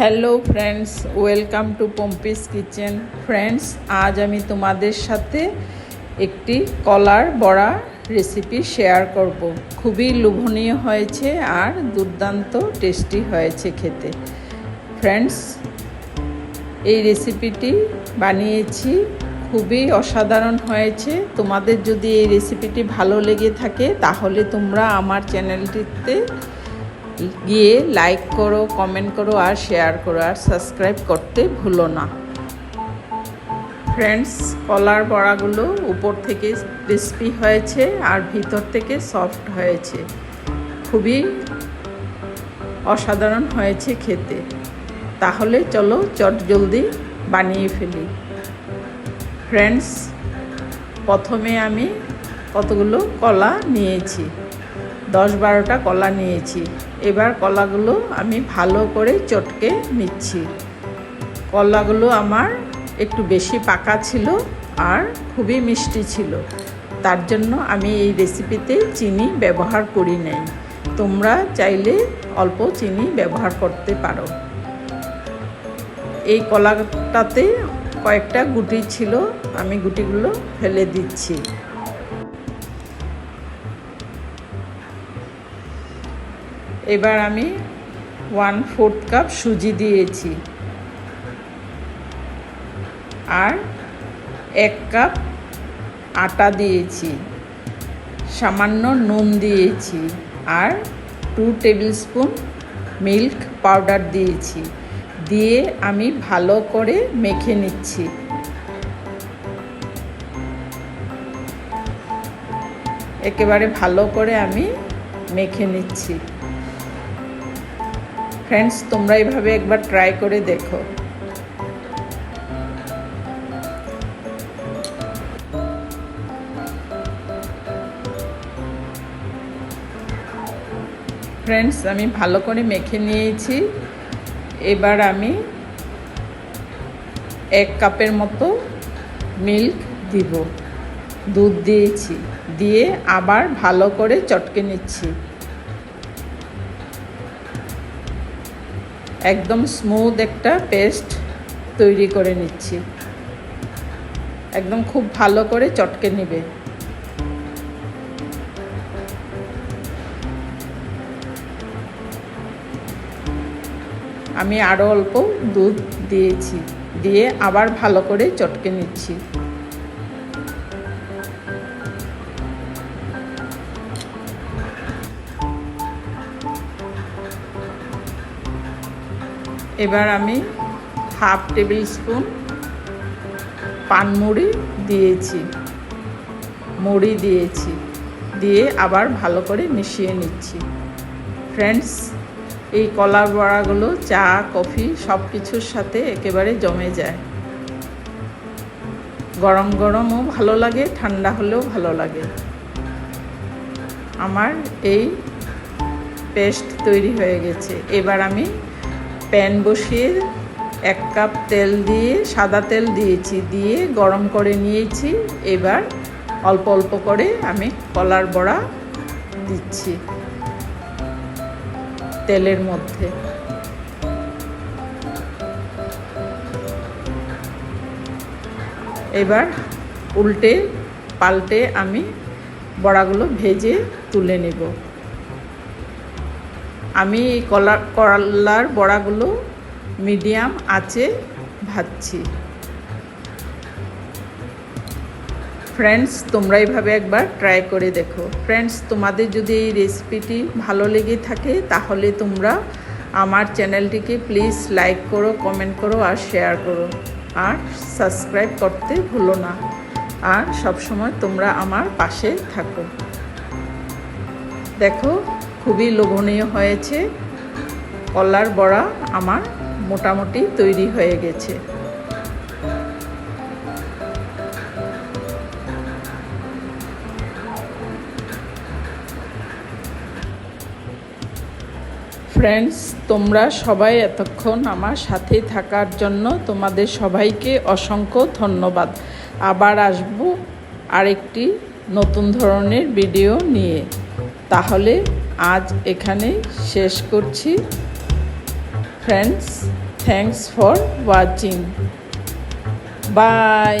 Hello friends welcome to Pompi's kitchen friends আজ আমি তোমাদের সাথে একটি কলার বড়া রেসিপি শেয়ার করব। খুবই লোভনীয় হয়েছে আর দুর্দান্ত টেস্টি হয়েছে খেতে। ফ্রেন্ডস এই রেসিপিটি বানিয়েছি। খুবই অসাধারণ হয়েছে। তোমাদের যদি এই রেসিপিটি ভালো লেগে থাকে, তাহলে তোমরা আমার চ্যানেলটিতে গিয়ে লাইক করো কমেন্ট করো আর শেয়ার করো আর সাবস্ক্রাইব করতে ভুলো না। ফ্রেন্ডস কলার বড়াগুলো উপর থেকে ক্রিস্পি হয়েছে আর ভিতর থেকে সফট হয়েছে। খুবই অসাধারণ হয়েছে খেতে। তাহলে চলো চট জলদি বানিয়ে ফেলি। ফ্রেন্ডস প্রথমে আমি কতগুলো কলা নিয়েছি। দশ বারোটা কলা নিয়েছি। এবার কলাগুলো আমি ভালো করে চটকে নিচ্ছি। কলাগুলো আমার একটু বেশি পাকা ছিল আর খুবই মিষ্টি ছিল। তার জন্য আমি এই রেসিপিতে চিনি ব্যবহার করি নাই। তোমরা চাইলে অল্প চিনি ব্যবহার করতে পারো। এই কলাটাতে কয়েকটা গুটি ছিল, আমি গুটিগুলো ফেলে দিচ্ছি। এবার আমি ওয়ান ফোর্থ কাপ সুজি দিয়েছি। আর এক কাপ আটা দিয়েছি। সামান্য নুন দিয়েছি। আর two tablespoon milk powder দিয়েছি। দিয়ে আমি ভালো করে মেখে নিচ্ছি। একেবারে ভালো করে আমি মেখে নিচ্ছি। ফ্রেন্ডস তোমরা এইভাবে একবার ট্রাই করে দেখো। ফ্রেন্ডস আমি ভালো করে মেখে নিয়েছি। এবার আমি এক কাপের মতো মিল্ক দিব। দুধ দিয়েছি। দিয়ে আবার ভালো করে চটকে নিচ্ছি। একদম স্মুথ একটা পেস্ট তৈরি করে নিচ্ছি। একদম খুব ভালো করে চটকে নিবে। আমি আরও অল্প দুধ দিয়েছি, দিয়ে আবার ভালো করে চটকে নিচ্ছি। এবার আমি হাফ টেবিল স্পুন পানমুড়ি দিয়েছি, মুড়ি দিয়েছি, দিয়ে আবার ভালো করে মিশিয়ে নিচ্ছি। ফ্রেন্ডস এই কলার বড়াগুলো, চা, কফি সব কিছুর সাথে একেবারে জমে যায়। গরম গরমও ভালো লাগে, ঠান্ডা হলেও ভালো লাগে। আমার এই পেস্ট তৈরি হয়ে গেছে। এবার আমি প্যান বসিয়ে এক কাপ তেল দিয়ে, সাদা তেল দিয়েছি, দিয়ে গরম করে নিয়েছি। এবার অল্প অল্প করে আমি কলার বড়া দিচ্ছি তেলের মধ্যে। এবার উল্টে পাল্টে আমি বড়াগুলো ভেজে তুলে নেব। আমি এই কলা, কলার বড়াগুলো মিডিয়াম আঁচে ভাজছি। ফ্রেন্ডস তোমরা এইভাবে একবার ট্রাই করে দেখো। ফ্রেন্ডস তোমাদের যদি এই রেসিপিটি ভালো লেগে থাকে, তাহলে তোমরা আমার চ্যানেলটিকে প্লিজ লাইক করো কমেন্ট করো আর শেয়ার করো। আর সাবস্ক্রাইব করতে ভুলো না। আর সবসময় তোমরা আমার পাশে থাকো। দেখো খুবই লোভনীয় হয়েছে। কলার বড়া আমার মোটামুটি তৈরি হয়ে গেছে। ফ্রেন্ডস তোমরা সবাই এতক্ষণ আমার সাথে থাকার জন্য তোমাদের সবাইকে অসংখ্য ধন্যবাদ। আবার আসব আরেকটি নতুন ধরনের ভিডিও নিয়ে। তাহলে আজ এখানেই শেষ করছি। Friends thanks for watching bye